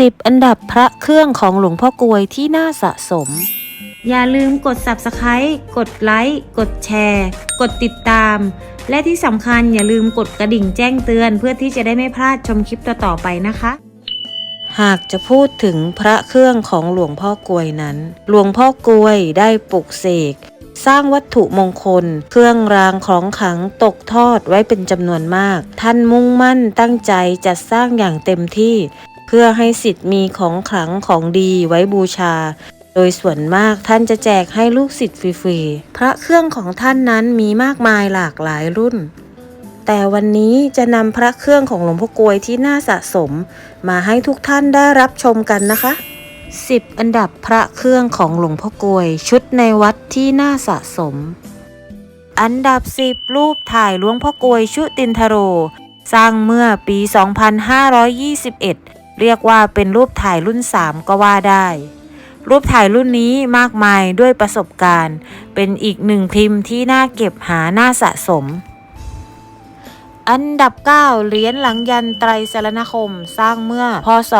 10 อันดับพระเครื่องของหลวงพ่อกลวยที่น่าสะสม อย่าลืมกด Subscribe กดไลค์กดแชร์ กดติดตาม และที่สำคัญอย่าลืมกดกระดิ่งแจ้งเตือน เพื่อที่จะได้ไม่พลาดชมคลิปต่อๆไปนะคะ หากจะพูดถึงพระเครื่องของหลวงพ่อกลวยนั้น หลวงพ่อกลวยได้ปลุกเสกสร้างวัตถุมงคล เครื่องรางของขลังตกทอดไว้เป็นจำนวนมาก ท่านมุ่งมั่นตั้งใจจัดสร้างอย่างเต็มที่ เพื่อให้สิทธิ์มีของขลังของดีไว้บูชา โดยส่วนมากท่านจะแจกให้ลูกศิษย์ฟรีๆ พระเครื่องของท่านนั้นมีมากมายหลากหลายรุ่น แต่วันนี้จะนำพระเครื่องของหลวงพ่อกวยที่น่าสะสม มาให้ทุกท่านได้รับชมกันนะคะ 10 อันดับพระเครื่องของหลวงพ่อกวยชุดในวัดที่น่าสะสม อันดับ 10 รูปถ่ายหลวงพ่อกวยชุตินทโร สร้างเมื่อปี 2521 เรียกว่าเป็นรูปถ่ายรุ่น 3 ก็ว่าได้ รูปถ่ายรุ่นนี้มากมายด้วยประสบการณ์ เป็นอีกหนึ่งพิมพ์ที่น่าเก็บหาน่าสะสม อันดับ 9 เหรียญหลังยันไตรสรณคม สร้างเมื่อ พศ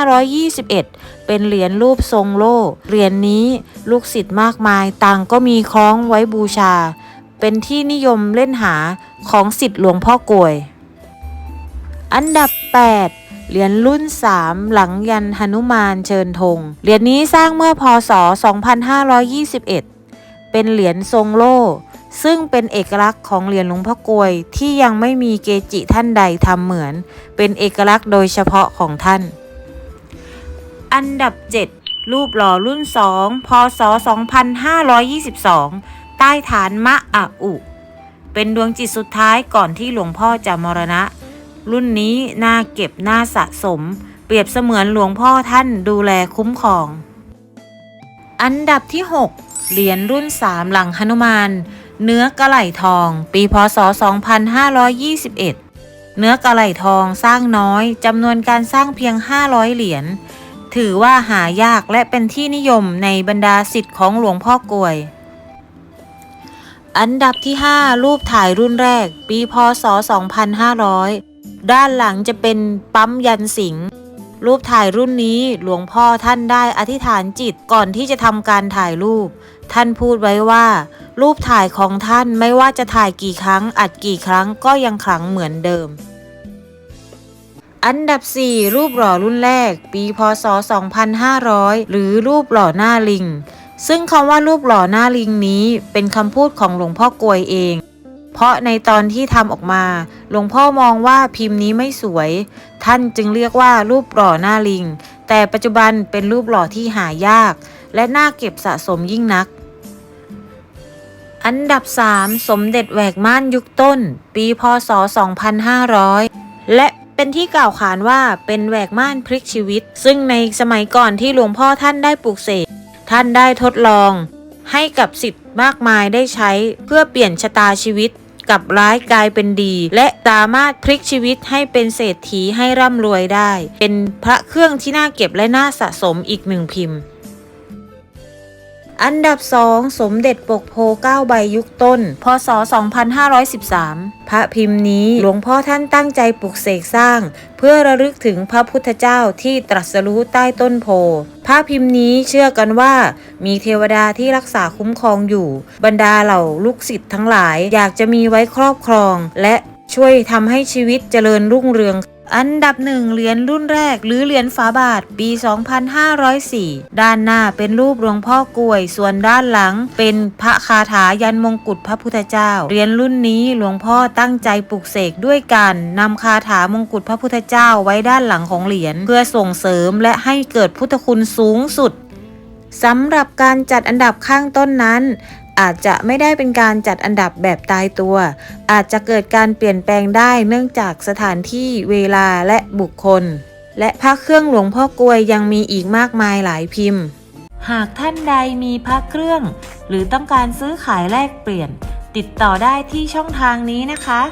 2521 เป็นเหรียญรูปทรงโล่ เหรียญนี้ลูกศิษย์มากมายต่างก็มีคล้องไว้บูชา เป็นที่นิยมเล่นหาของศิษย์หลวงพ่อกลวย อันดับ 8 เหรียญรุ่น 3 หลังยันหนุมานเชิญธง เหรียญนี้สร้างเมื่อพศ 2521 เป็นเหรียญทรงโล่ ซึ่งเป็นเอกลักษณ์ของเหรียญหลวงพ่อกลวยที่ยังไม่มีเกจิท่านใดทำเหมือน เป็นเอกลักษณ์โดยเฉพาะของท่าน อันดับ 7 รูปหล่อรุ่น 2 พศ 2522 ใต้ฐานมะอะอุ เป็นดวงจิตสุดท้ายก่อนที่หลวงพ่อจะมรณะ รุ่นนี้น่าเก็บน่าสะสม เปรียบเสมือนหลวงพ่อท่านดูแลคุ้มครอง อันดับที่ 6 เหรียญรุ่น 3 หลังหนุมาน เนื้อกระไหล่ทอง ปีพศ 2521 เนื้อกระไหล่ทองสร้างน้อยจำนวนการสร้างเพียง 500 เหรียญ ถือว่าหายากและเป็นที่นิยมในบรรดาสิทธิ์ของหลวงพ่อกลวยอันดับที่ 5 รูปถ่ายรุ่นแรก ปี พศ 2500 ด้านหลังจะเป็นปั๊มยันสิงรูปถ่ายรุ่นนี้หลวงพ่อท่านได้อธิษฐานจิตก่อนที่จะทำการถ่ายรูป ท่านพูดไว้ว่า รูปถ่ายของท่านไม่ว่าจะถ่ายกี่ครั้ง อัดกี่ครั้งก็ยังขลังเหมือนเดิม อันดับ 4 รูปหล่อรุ่นแรก ปีพศ 2500 หรือรูปหล่อหน้าลิง ซึ่งคำว่ารูปหล่อหน้าลิงนี้เป็นคำพูดของหลวงพ่อกวยเอง เพราะในตอนที่ทำออกมา หลวงพ่อมองว่าพิมพ์นี้ไม่สวย ท่านจึงเรียกว่ารูปหล่อหน้าลิง แต่ปัจจุบันเป็นรูปหล่อที่หายาก และน่าเก็บสะสมยิ่งนัก อันดับ 3 สมเด็จแหวกม่านยุคต้น ปีพศ 2500 และเป็นที่กล่าวขานว่าเป็นแหวกม่านพลิกชีวิต ซึ่งในสมัยก่อนที่หลวงพ่อท่านได้ปลูกเสกท่านได้ทดลอง ให้กับสิทธิ์มากมายได้ใช้เพื่อเปลี่ยนชะตาชีวิต กลับร้ายกลายเป็นดี และสามารถพลิกชีวิตให้เป็นเศรษฐีให้ร่ำรวยได้ เป็นพระเครื่องที่น่าเก็บและน่าสะสมอีกหนึ่งพิมพ์อันดับ 2 สมเด็จปกโพ9ใบยุคต้น พศ 2513 พระพิมพ์นี้หลวงพ่อท่านตั้งใจปลุกเสกสร้าง เพื่อระลึกถึงพระพุทธเจ้าที่ตรัสรู้ใต้ต้นโพพ ระพิมพ์นี้เชื่อกันว่า มีเทวดาที่รักษาคุ้มครองอยู่ บรรดาเหล่าลูกศิษย์ทั้งหลายอยากจะมีไว้ครอบครอง และ ช่วยทำให้ชีวิตเจริญรุ่งเรือง อันดับหนึ่งเหรียญรุ่นแรก หรือเหรียญฝาบาทปี 2504 ด้านหน้าเป็นรูปหลวงพ่อกลวย ส่วนด้านหลังเป็นพระคาถายันมงกุฎพระพุทธเจ้า เหรียญรุ่นนี้หลวงพ่อตั้งใจปลุกเสกด้วยการนำคาถามงกุฎพระพุทธเจ้าไว้ด้านหลังของเหรียญเพื่อส่งเสริมและให้เกิดพุทธคุณสูงสุดสำหรับการจัดอันดับข้างต้นนั้น อาจจะไม่ได้เป็นการจัดอันดับแบบตายตัว อาจจะเกิดการเปลี่ยนแปลงได้เนื่องจากสถานที่เวลาและบุคคล และพระเครื่องหลวงพ่อกลวยยังมีอีกมากมายหลายพิมพ์ หากท่านใดมีพระเครื่อง หรือต้องการซื้อขายแลกเปลี่ยน ติดต่อได้ที่ช่องทางนี้นะคะ